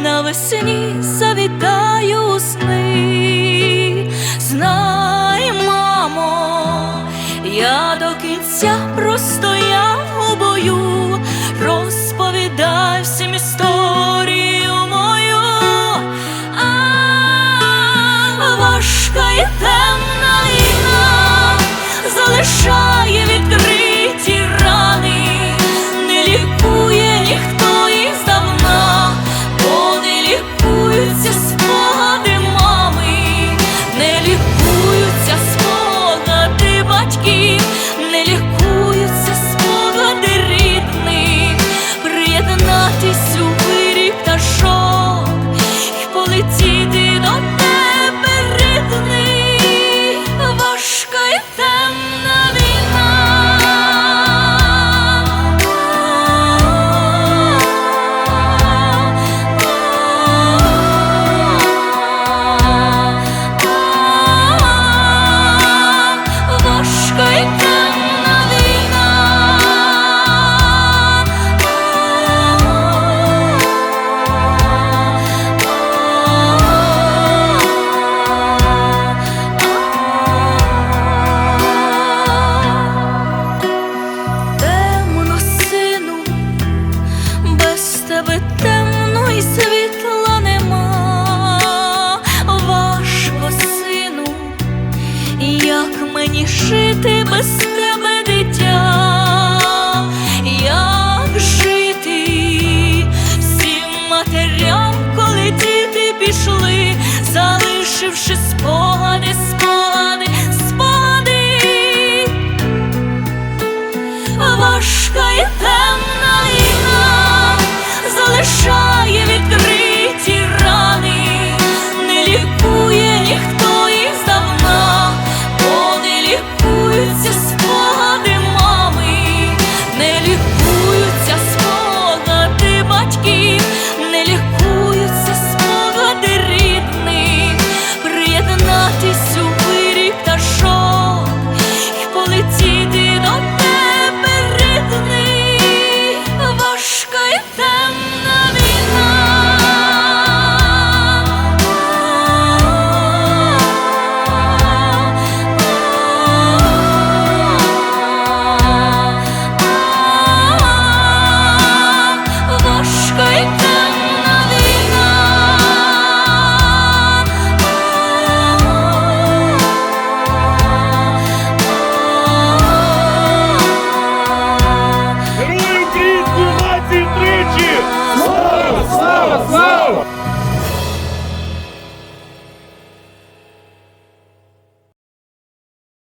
навесні завітаю у сни, знай, мамо, я до кінця простояв у бою, розповідай всім історію мою, а важка йде. Жити без тебе дитя, як жити всім матерям, коли діти пішли, залишивши спокій. Ciao.